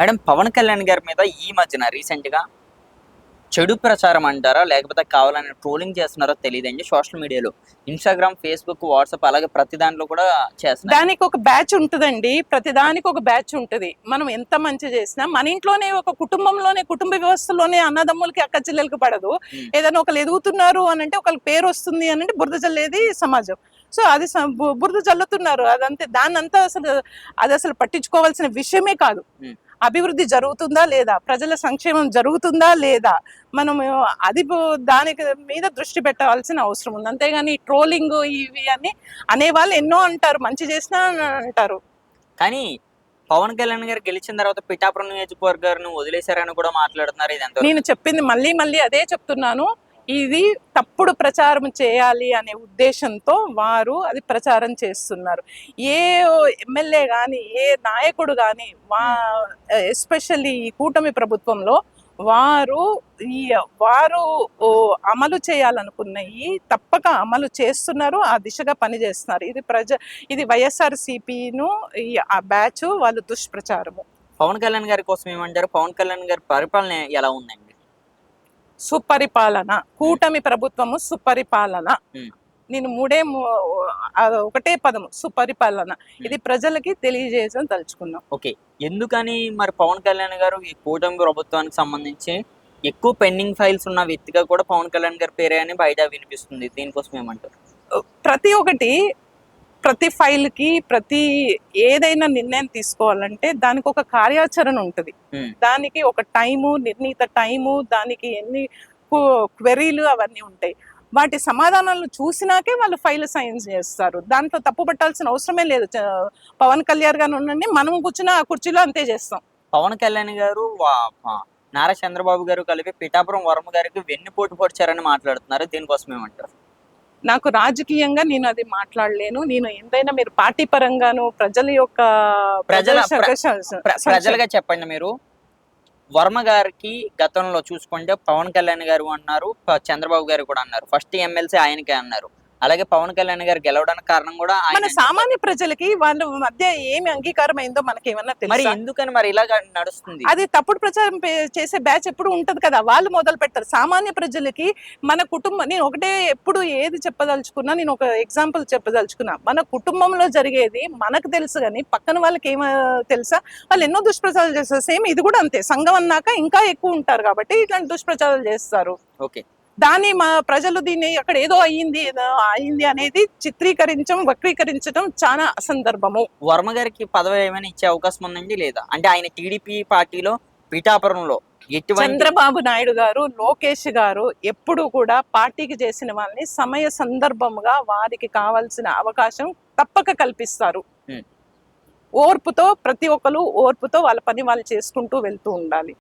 Madam Pawan Kalyan గారి మీద ఈ మధ్యన రీసెంట్గా చెడు ప్రచారం అంటారా? లేకపోతే కావాలని ట్రోలింగ్ చేస్తున్నారో తెలియదండి సోషల్ మీడియాలో. ఇన్స్టాగ్రామ్ ఫేస్బుక్ వాట్సాప్ అలాగే ప్రతి దాంట్లో కూడా చేస్తున్నారు దానికి ఒక బ్యాచ్ ఉంటుందండి. ప్రతి దానికి ఒక బ్యాచ్ ఉంటుంది. మనం ఎంత మంచి చేసినా మన ఇంట్లోనే ఒక కుటుంబంలోనే కుటుంబ వ్యవస్థలోనే అన్నదమ్ములకి అక్క చెల్లెలకి పడదు. ఏదైనా ఒకరు ఎదుగుతున్నారు అని అంటే ఒకళ్ళకి పేరు వస్తుంది అని అంటే బురద జల్లేది సమాజం. సో అది బురద జల్లుతున్నారు. అదంతే. దాన్ని అంతా అసలు అది అసలు పట్టించుకోవాల్సిన విషయమే కాదు. అభివృద్ధి జరుగుతుందా లేదా? ప్రజల సంక్షేమం జరుగుతుందా లేదా? మనం అది దానికి మీద దృష్టి పెట్టాల్సిన అవసరం ఉంది. అంతేగాని ట్రోలింగ్ ఇవి అని అనేవాళ్ళు ఎన్నో అంటారు మంచి చేసినా అంటారు. కానీ పవన్ కళ్యాణ్ గారు గెలిచిన తర్వాత పిఠాపురం నియోజకవర్గాన్ని వదిలేశారని కూడా మాట్లాడుతున్నారు నేను చెప్పింది మళ్ళీ మళ్ళీ అదే చెప్తున్నాను. ఇది తప్పుడు ప్రచారం చేయాలి అనే ఉద్దేశంతో వారు అది ప్రచారం చేస్తున్నారు. ఏ ఎమ్మెల్యే కానీ ఏ నాయకుడు కానీ వా ఎస్పెషల్లీ ఈ కూటమి ప్రభుత్వంలో వారు ఈ వారు అమలు చేయాలనుకున్నవి తప్పక అమలు చేస్తున్నారు ఆ దిశగా పనిచేస్తున్నారు. ఇది ప్రజ ఇది వైఎస్ఆర్ సిపిను ఈ ఆ బ్యాచ్ వాళ్ళు దుష్ప్రచారము. పవన్ కళ్యాణ్ గారి కోసం ఏమంటారు? పవన్ కళ్యాణ్ గారి పరిపాలన ఎలా ఉందండి? సుపరిపాలన కూటమి ప్రభుత్వము సుపరిపాలన. నేను మూడే ఒకటే పదము సుపరిపాలన. ఇది ప్రజలకి తెలియజేయడం తలుచుకున్నాం. ఓకే. ఎందుకని మరి పవన్ కళ్యాణ్ గారు ఈ కూటమి ప్రభుత్వానికి సంబంధించి ఎక్కువ పెండింగ్ ఫైల్స్ ఉన్న వ్యక్తిగా కూడా పవన్ కళ్యాణ్ గారి పేరే అని బయట వినిపిస్తుంది. దీనికోసం ఏమంటారు ప్రతి ఒక్కటి ప్రతి ఫైల్కి ప్రతి ఏదైనా నిర్ణయం తీసుకోవాలంటే దానికి ఒక కార్యాచరణ ఉంటుంది. Hmm. దానికి ఒక టైము నిర్ణీత టైము దానికి ఎన్ని క్వెరీలు అవన్నీ ఉంటాయి. వాటి సమాధానాలను చూసినాకే వాళ్ళు ఫైల్ సైన్ చేస్తారు. దాంట్లో తప్పు పట్టాల్సిన అవసరమే లేదు. పవన్ కళ్యాణ్ గారు ఉండండి మనం కూర్చున్న ఆ కుర్చీలో అంతే చేస్తాం. పవన్ కళ్యాణ్ గారు నారా చంద్రబాబు గారు కలిపి పిఠాపురం వర్మ గారికి వెన్నుపోటు పొడిచారని మాట్లాడుతున్నారు. దీనికోసం ఏమంటారు నాకు రాజకీయంగా నేను అది మాట్లాడలేను. నేను ఎంతైనా మీరు పార్టీ పరంగాను ప్రజల యొక్క ప్రజల- ప్రజల ప్ర- ప్రజలుగా చెప్పండి మీరు. వర్మ గారికి గతంలో చూసుకుంటే పవన్ కళ్యాణ్ గారు అన్నారు చంద్రబాబు గారు కూడా అన్నారు. ఫస్ట్ ఎమ్మెల్సీ ఆయనకే అన్నారు. అలాగే పవన్ కళ్యాణ్ గారు గెలవడానికి కారణం కూడా మన సామాన్య ప్రజలకి వాళ్ళ మధ్య ఏమి అంగీకారం అయిందో మనకి ఏమన్నా మరి ఎందుకని మరి ఇలాగ నడుస్తుంది? అది తప్పుడు ప్రచారం చేసే బ్యాచ్ ఎప్పుడు ఉంటది కదా వాళ్ళు మొదలు పెడతారు. సామాన్య ప్రజలకి మన కుటుంబం నేను ఒకటే ఎప్పుడు ఏది చెప్పదలుచుకున్నా నేను ఒక ఎగ్జాంపుల్ చెప్పదలుచుకున్నా. మన కుటుంబంలో జరిగేది మనకు తెలుసు కానీ పక్కన వాళ్ళకి ఏమ తెలుసా? వాళ్ళు ఎన్నో దుష్ప్రచారాలు చేస్తారు. సేమ్ ఇది కూడా అంతే. సంఘం అన్నాక ఇంకా ఎక్కువ ఉంటారు కాబట్టి ఇట్లాంటి దుష్ప్రచారాలు చేస్తారు. ఓకే. దాన్ని మా ప్రజలు దీన్ని అక్కడ ఏదో అయ్యింది ఏదో అయ్యింది అనేది చిత్రీకరించడం వక్రీకరించడం చాలా అసందర్భము. వర్మ గారికి పదవి ఏమైనా ఇచ్చే అవకాశం ఉందండి లేదా? అంటే ఆయన టీడీపీ పార్టీలో పిఠాపురంలో చంద్రబాబు నాయుడు గారు లోకేష్ గారు ఎప్పుడు కూడా పార్టీకి చేసిన వాళ్ళని సమయ సందర్భముగా వారికి కావాల్సిన అవకాశం తప్పక కల్పిస్తారు. ఓర్పుతో ప్రతి ఒక్కరు ఓర్పుతో వాళ్ళ పని వాళ్ళు చేసుకుంటూ వెళ్తూ ఉండాలి.